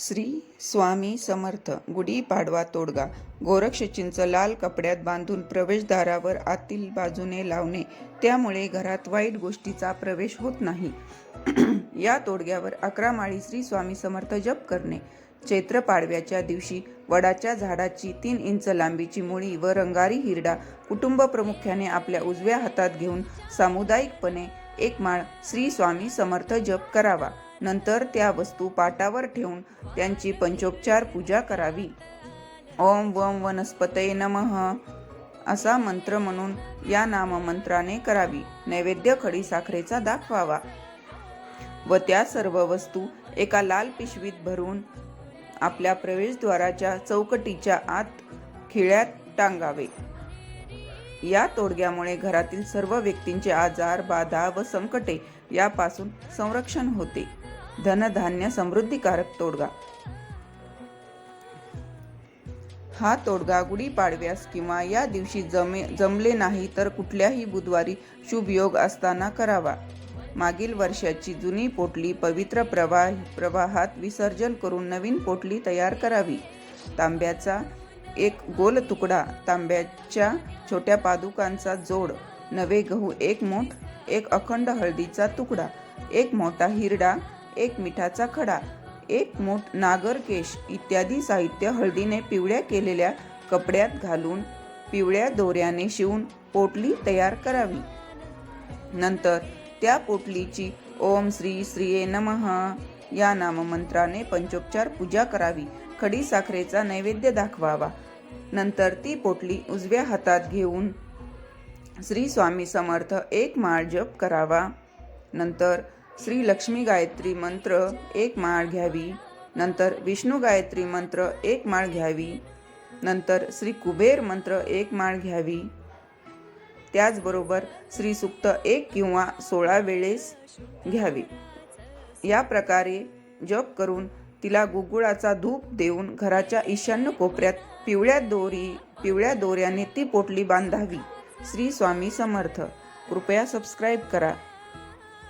श्री स्वामी समर्थ गुढीपाडवा तोडगा गोरक्षचिंच लाल कपड्यात बांधून प्रवेशद्वारावर आतील बाजूने लावणे त्यामुळे घरात वाईट गोष्टीचा प्रवेश होत नाही. या तोडग्यावर अकरा माळी श्री स्वामी समर्थ जप करणे. चैत्र पाडव्याच्या दिवशी वडाच्या झाडाची तीन इंच लांबीची मुळी व रंगारी हिरडा कुटुंब प्रमुख्याने आपल्या उजव्या हातात घेऊन सामुदायिकपणे एक माळ श्री स्वामी समर्थ जप करावा. नंतर त्या वस्तू पाटावर ठेवून त्यांची पंचोपचार पूजा करावी. ओम वम वनस्पतये नमः असा मंत्र म्हणून या नाममंत्राने करावी. नैवेद्य खडी साखरेचा दाखवावा. व त्या सर्व वस्तू एका लाल पिशवीत भरून आपल्या प्रवेशद्वाराच्या चौकटीच्या आत खिळ्यात टांगावे. या तोडग्यामुळे घरातील सर्व व्यक्तींचे आजार बाधा व संकटे यापासून संरक्षण होते. धनधान्य समृद्धिकारक तोडगा. हा तोडगा गुढीपाडव्यास किंवा या दिवशी जमे जमले नाही तर कुठल्याही बुधवारी शुभ योग असताना करावा. मागील वर्षाची जुनी पोटली पवित्र प्रवाह प्रवाहात विसर्जन करून नवीन पोटली तयार करावी. तांब्याचा एक गोल तुकडा तांब्याच्या छोट्या पादुकांचा जोड नवे गहू एक मोठ एक अखंड हळदीचा तुकडा एक मोठा हिरडा एक मिठाचा खडा एक मोठ नागरकेश इत्यादी साहित्य हळदीने पिवळ्या केलेल्या कपड्यात घालून पिवळ्या दोऱ्याने शिवून पोटली तयार करावी. नंतर त्या पोटलीची ओम श्री श्रीये नमः या नाममंत्राने पंचोपचार पूजा करावी. खडी साखरेचा नैवेद्य दाखवावा. नंतर ती पोटली उजव्या हातात घेऊन श्री स्वामी समर्थ एक माळ जप करावा. नंतर श्री लक्ष्मी गायत्री मंत्र एक माळ घ्यावी. नंतर विष्णू गायत्री मंत्र एक माळ घ्यावी. नंतर श्री कुबेर मंत्र एक माळ घ्यावी. त्याचबरोबर श्री सुक्त एक किंवा सोळा वेळेस घ्यावी. या प्रकारे जप करून तिला गुगुळाचा धूप देऊन घराच्या ईशान्य कोपऱ्यात पिवळ्या दोरी पिवळ्या दोऱ्याने ती पोटली बांधावी. श्री स्वामी समर्थ. कृपया सबस्क्राईब करा.